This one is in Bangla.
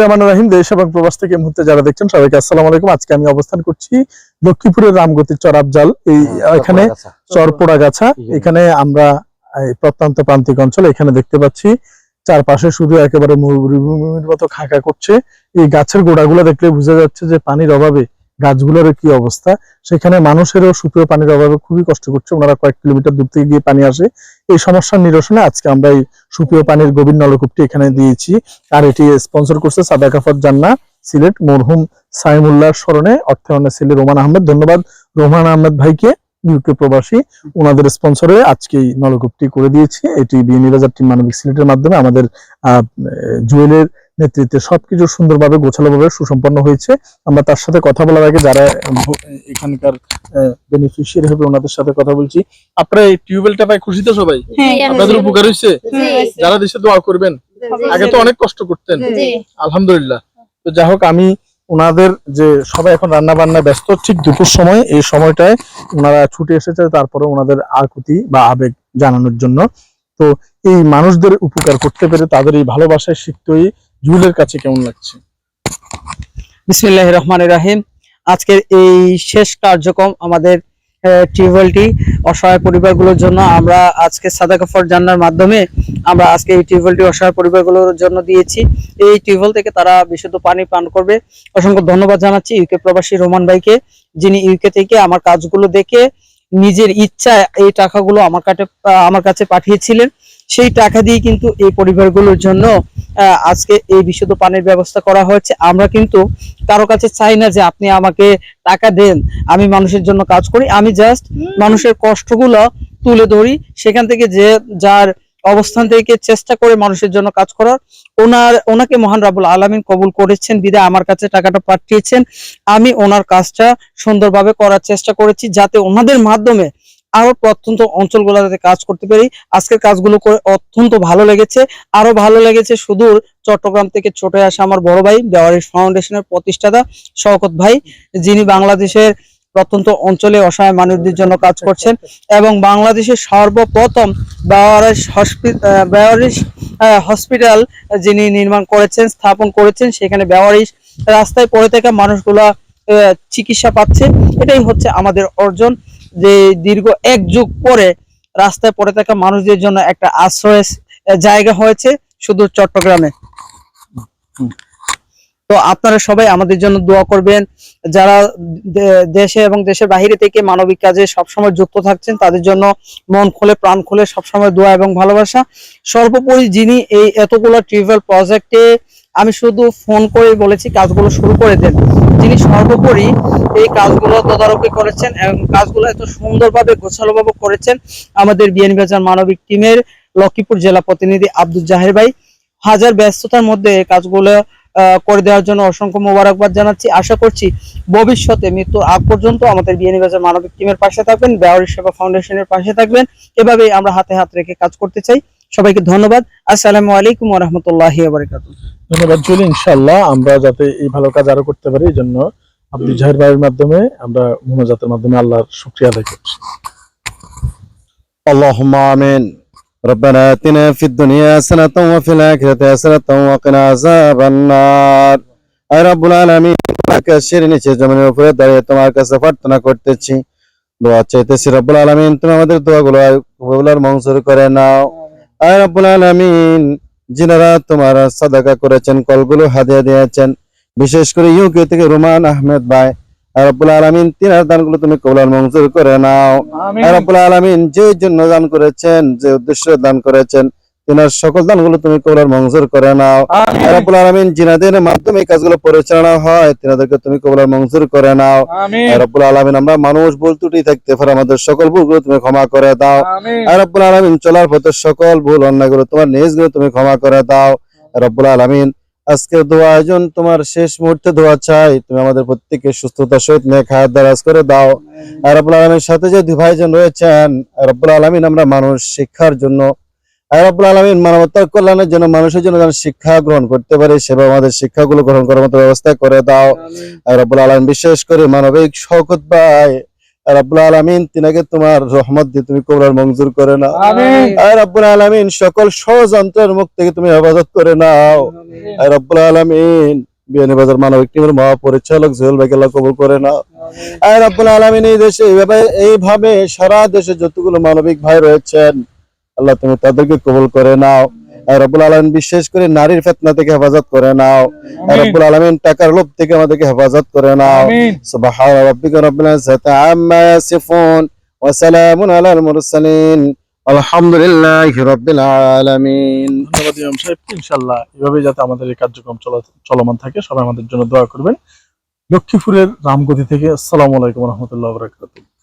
রহমান রহিম দেশ এবং প্রবাস থেকে মুহূর্তে যারা দেখছেন সবাইকে আসসালাম আলাইকুম। আজকে আমি অবস্থান করছি লক্ষ্মীপুরের রামগতির চরাবজাল এই এখানে চরপোড়াগাছা এখানে আমরা প্রত্যন্ত প্রান্তিক অঞ্চল এখানে দেখতে পাচ্ছি চারপাশে শুধু একেবারে মরুভূমির মতো খাঁকা করছে। এই গাছের গোড়াগুলো দেখলে বোঝা যাচ্ছে যে পানির অভাবে গাছগুলোর কি অবস্থা? সেখানে মানুষেরও সুপেয় পানির অভাবে খুবই কষ্ট করছে। ওনারা কয়েক কিলোমিটার দূর থেকে গিয়ে পানি আসে। এই সমস্যার নিরসনে আজকে আমরা এই সুপেয় পানির গভীর নলকূপটি এখানে দিয়েছি। আর এটি স্পন্সর করছে সাদাকাফত জান্না সিলেট মরহুম সাইমুল্লাহর স্মরণে অর্থায়নে ছেলে রোমান আহমেদ। ধন্যবাদ রোমান আহমেদ ভাইকে ইউকে প্রবাসী। ওনাদের স্পন্সরে আজকে এই নলকূপটি করে দিয়েছি। এটি বিএনই বাজার টিম মানবিক সিলেটের মাধ্যমে আমাদের আহ, জুয়েলের নেতৃত্বে সবকিছু সুন্দরভাবে গোছালোভাবে সুসম্পন্ন হয়েছে। আমরা তার সাথে কথা বলার আগে যারা এখানকার বেনিফিশিয়ারি হবে ওনাদের সাথে কথা বলছি। আপনারা এই টিউবওয়েলটা পাই খুশি তো সবাই আপনাদের উপকার হয়েছে? যারা দেশে দোয়া করবেন আগে তো অনেক কষ্ট করতেন। আলহামদুলিল্লাহ। তো যাই হোক আমি ওনাদের যে সবাই এখন রান্না বান্না ব্যস্ত ঠিক দুপুর সময় এই সময়টায় ওনারা ছুটে এসেছে তারপরে ওনাদের আকুতি বা আবেগ জানানোর জন্য। তো এই মানুষদের উপকার করতে পেরে তাদের এই ভালোবাসায় সিক্ত জুয়েলের কাছে কেমন লাগছে? বিসমিল্লাহ রহমান রাহিম। আজকের এই শেষ কার্যক্রম আমাদের টিউবওয়েলটি অসহায় পরিবারগুলোর জন্য আমরা আজকে সাদাকাফর জান্নার মাধ্যমে আমরা আজকে এই টিউবওয়েলটি অসহায় পরিবারগুলোর জন্য দিয়েছি। এই টিউবওয়েল থেকে তারা বিশুদ্ধ পানি পান করবে। অসংখ্য ধন্যবাদ জানাচ্ছি ইউকে প্রবাসী রোমান ভাইকে, যিনি ইউকে থেকে আমার কাজগুলো দেখে নিজের ইচ্ছায় এই টাকাগুলো আমার কাছে আমার কাছে পাঠিয়েছিলেন। সেই টাকা দিয়ে কিন্তু এই পরিবারগুলোর জন্য আজকে এই বিশুদ্ধ পানির ব্যবস্থা করা হয়েছে। আমরা কিন্তু কারও কাছে চাই না যে আপনি আমাকে টাকা দেন, আমি মানুষের জন্য কাজ করি, আমি জাস্ট মানুষের কষ্টগুলো তুলে ধরি। সেখান থেকে যে যার অবস্থান থেকে চেষ্টা করে মানুষের জন্য কাজ করার, ওনার, ওনাকে মহান রাবুল আলামিন কবুল করেছেন, বিদায় আমার কাছে টাকাটা পাঠিয়েছেন। আমি ওনার কাজটা সুন্দরভাবে করার চেষ্টা করেছি, যাতে ওনাদের মাধ্যমে আরও প্রত্যন্ত অঞ্চলগুলোতে কাজ করতে পারি। আজকের কাজগুলো করে অত্যন্ত ভালো লেগেছে। আরও ভালো লেগেছে সুদূর চট্টগ্রাম থেকে ছোটে আসা আমার বড় ভাই বেওয়ারিশ ফাউন্ডেশনের প্রতিষ্ঠাতা শওকত ভাই, যিনি বাংলাদেশের প্রত্যন্ত অঞ্চলে অসহায় মানুষদের জন্য কাজ করছেন এবং বাংলাদেশের সর্বপ্রথম বেওয়ারিশ বেওয়ারিশ হসপিটাল যিনি নির্মাণ করেছেন, স্থাপন করেছেন, সেখানে বেওয়ারিশ রাস্তায় পড়ে থাকা মানুষগুলা চিকিৎসা পাচ্ছে। এটাই হচ্ছে আমাদের অর্জন। যে দীর্ঘ এক যুগ পরে রাস্তায় পড়ে থাকা মানুষদের জন্য একটা আশ্রয় জায়গা হয়েছে শুধু চট্টগ্রামে। তো আপনারা সবাই আমাদের জন্য দোয়া করবেন। যারা দেশে এবং দেশের বাইরে থেকে মানবিক কাজে সবসময় যুক্ত থাকছেন, তাদের জন্য মন খুলে, প্রাণ খুলে সবসময় দোয়া এবং ভালোবাসা। সর্বোপরি যিনি এই এতগুলো ট্রিভেল প্রজেক্টে আমি শুধু ফোন করে বলেছি, কাজগুলো শুরু করে দেন। যিনি সর্বোপরি এই কাজগুলো তদারকি করেছেন এবং কাজগুলো এত সুন্দরভাবে, গোছালোভাবে করেছেন আমাদের বিএনপি বাজার মানবিক টিমের লক্ষ্মীপুর জেলা প্রতিনিধি আব্দুল জাহের ভাই। হাজার ব্যস্ততার মধ্যে এই কাজগুলো করে দেওয়ার জন্য অসংখ্য মোবারকবাদ জানাচ্ছি। আশা করছি ভবিষ্যতে, মৃত্যুর আগ পর্যন্ত আমাদের বিএনপি বাজার মানবিক টিমের পাশে থাকবেন বেওয়ারি সেবা ফাউন্ডেশনের পাশে থাকবেন। এভাবেই আমরা হাতে হাত রেখে কাজ করতে চাই। সবাইকে ধন্যবাদ। আসসালামু আলাইকুম রহমতুল্লাহ ধন্যবাদ জুয়েল ইনশাল্লাহ আমরা যাতে এই ভালো কাজ আরো করতে পারি এই জন্য আব্দুল জাহের ভাইয়ের মাধ্যমে আমরা মোনাজাতের মাধ্যমে আল্লাহর শুক্রিয়া আদায় করছি اللهم آمين ربنا آتنا في الدنيا حسنة وفي الآخرة حسنة وقنا عذاب النار আয় রব্বুল আলামিন আকাশের নিচে জমিনের উপরে দাঁড়িয়ে তোমার কাছে প্রার্থনা করতেছি দোয়া চাইতেছি রব্বুল আলামিন তুমি আমাদের দোয়াগুলো কবুলার মঞ্জুর করে নাও আয় রব্বুল আলামিন যিনারা তোমার সাদাকা করেছেন কলগুলো হাদিয়া দিয়েছেন। বিশেষ করে ইউকে থেকে রোমান আহমেদ ভাই রব্বুল আলামিন তিনার দানগুলো তুমি কবুলার মঞ্জুর করে নাও। আরবুল রব্বুল আলামিন যে জন্য দান করেছেন যে উদ্দেশ্যে দান করেছেন তিনার সকল দানগুলো তুমি কবুলার মঞ্জুর করে নাও। আর রব্বুল আলামিন জিনাদের মাধ্যমে এই কাজগুলো পরিচালনা হয় তিনাদেরকে তুমি কবুলার মঞ্জুর করে নাও। আর রব্বুল আলামিন আমরা মানুষ ভুল ত্রুটি থাকতে পারে আমাদের সকল ভুলগুলো তুমি ক্ষমা করে দাও। আর রব্বুল আলামিন চলার পথে সকল ভুল অন্যায়গুলো তোমার নিজগুলো তুমি ক্ষমা করে দাও। আর রব্বুল আলামিন আজকের দোয়া আয়োজন তোমার শেষ মুহূর্তে দোয়া চাই। তুমি আমাদের প্রত্যেককে সুস্থতার সহিত নেক হায়াত দারাজ করে দাও। আর রব্বুল আলমীর সাথে যে দুই ভাইজন রয়েছেন রব্বুল আলমিন আমরা মানুষ শিক্ষার জন্য আলমিন মানবতার কল্যাণের জন্য মানুষের জন্য যেন শিক্ষা গ্রহণ করতে পারে সেবা আমাদের শিক্ষাগুলো গ্রহণ করার মতো ব্যবস্থা করে দাও। রব্বুল বিশেষ করে মানবিক শওকত ভাই রব্বুল আলামিন তিনাকে তোমার রহমত দিয়ে তুমি কবরার মঞ্জুর করে নাও। রব্বুল আলামিন সকল ষড়যন্ত্রের মুখ থেকে তুমি হেফাজত করে নাও। রব্বুল আলামিন মানবিক টিমের মহাপরিচালক জহুল ভাইকে আল্লাহ কবুল করে নাও। আয় রব্বুল আলামিন এই দেশে এইভাবে এইভাবে সারা দেশে যতগুলো মানবিক ভাই রয়েছেন আল্লাহ তুমি তাদেরকে কবুল করে নাও। রব্বুল আলামিন বিশেষ করে নারীর ফেতনা থেকে হেফাজত করে নাও। রব্বুল আলামিন টাকার লোভ থেকে আমাদেরকে হেফাজত করে নাও। সুবহান রাব্বিকা রাব্বিল ইজ্জাতি আম্মা ইয়াসিফুন ওয়া সালামুন আলাল মুরসালিন। আলহামদুলিল্লাহি রাব্বিল আলামিন। ধন্যবাদ ইমাম সাহেব। ইনশাল্লাহ এভাবে যাতে আমাদের এই কার্যক্রম চলা- চলমান থাকে সবাই আমাদের জন্য দোয়া করবেন। লক্ষ্মীপুরের রামগতি থেকে আসসালামু আলাইকুম রহমতুল্লাহ বরাকাতুহ।